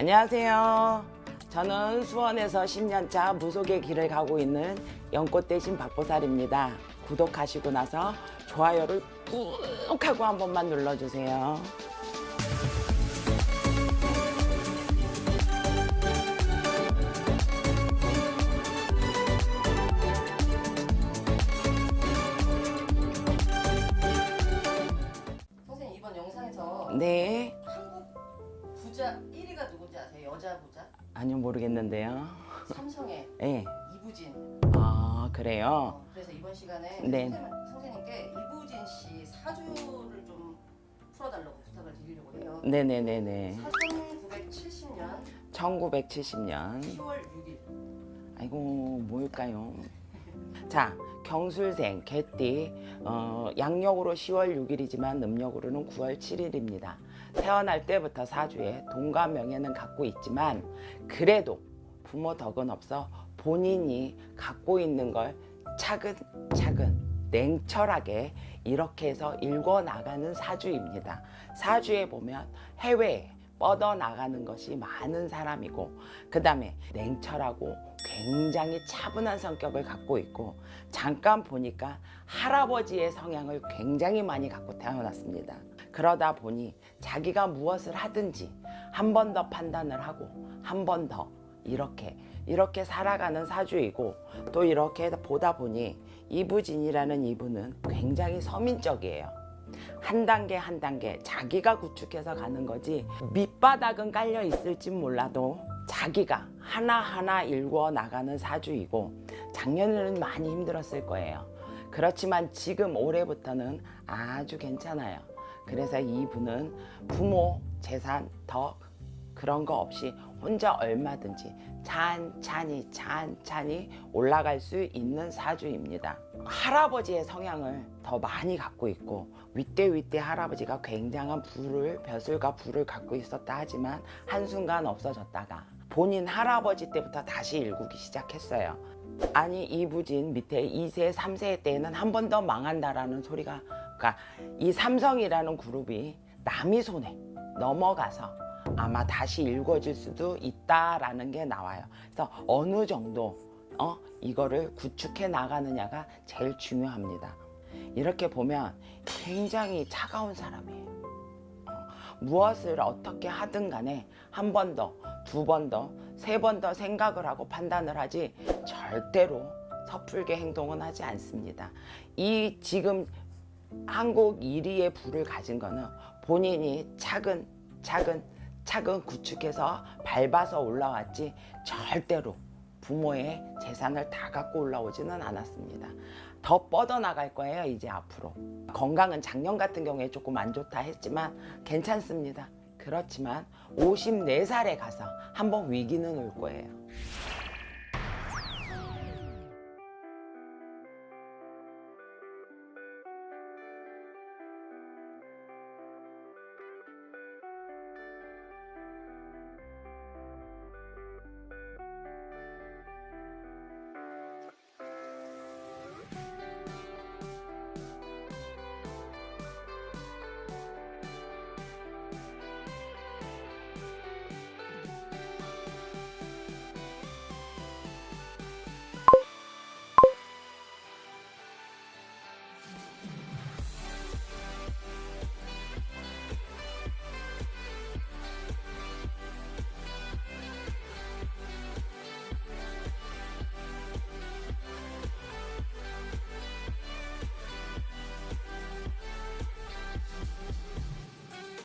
안녕하세요. 저는 수원에서 10년차 무속의 길을 가고 있는 연꽃 대신 박보살입니다. 구독하시고 나서 좋아요를 꾹 하고 한 번만 눌러주세요. 선생님 이번 영상에서 네. 한국 부자 여자 부자? 아니요, 모르겠는데요. 삼성의 네. 이부진. 아, 그래요? 어, 그래서 이번 시간에 네. 선생님, 선생님께 이부진 씨 사주를 좀 풀어달라고 부탁을 드리려고 해요. 네네네네. 1970년 1970년. 10월 6일. 아이고 뭘까요? 자 경술생 개띠 어, 양력으로 10월 6일이지만 음력으로는 9월 7일입니다. 태어날 때부터 사주에 동과 명예는 갖고 있지만 그래도 부모 덕은 없어 본인이 갖고 있는 걸 차근차근 냉철하게 이렇게 해서 읽어 나가는 사주입니다. 사주에 보면 해외에 뻗어 나가는 것이 많은 사람이고 그 다음에 냉철하고 굉장히 차분한 성격을 갖고 있고 잠깐 보니까 할아버지의 성향을 굉장히 많이 갖고 태어났습니다. 그러다 보니 자기가 무엇을 하든지 한 번 더 판단을 하고 한 번 더 이렇게 이렇게 살아가는 사주이고 또 이렇게 보다 보니 이부진이라는 이분은 굉장히 서민적이에요. 한 단계 한 단계 자기가 구축해서 가는 거지 밑바닥은 깔려 있을지 몰라도 자기가 하나하나 일궈 나가는 사주이고 작년에는 많이 힘들었을 거예요. 그렇지만 지금 올해부터는 아주 괜찮아요. 그래서 이분은 부모 재산 덕 그런 거 없이 혼자 얼마든지 찬찬히 찬찬히 올라갈 수 있는 사주입니다. 할아버지의 성향을 더 많이 갖고 있고 윗대 윗대 할아버지가 굉장한 부를 벼슬과 부를 갖고 있었다 하지만 한순간 없어졌다가 본인 할아버지 때부터 다시 일구기 시작했어요. 아니 이 부진 밑에 2세, 3세 때에는 한 번 더 망한다라는 소리가 그러니까 이 삼성이라는 그룹이 남이 손에 넘어가서 아마 다시 일궈질 수도 있다라는 게 나와요. 그래서 어느 정도 어 이거를 구축해 나가느냐가 제일 중요합니다. 이렇게 보면 굉장히 차가운 사람이에요. 어, 무엇을 어떻게 하든 간에 한 번 더, 두 번 더, 세 번 더 생각을 하고 판단을 하지 절대로 섣불게 행동은 하지 않습니다. 이 지금 한국 1위의 부를 가진 거는 본인이 차근 차근 차근 구축해서 밟아서 올라왔지 절대로 부모의 재산을 다 갖고 올라오지는 않았습니다. 더 뻗어나갈 거예요, 이제 앞으로. 건강은 작년 같은 경우에 조금 안 좋다 했지만 괜찮습니다. 그렇지만 54살에 가서 한번 위기는 올 거예요.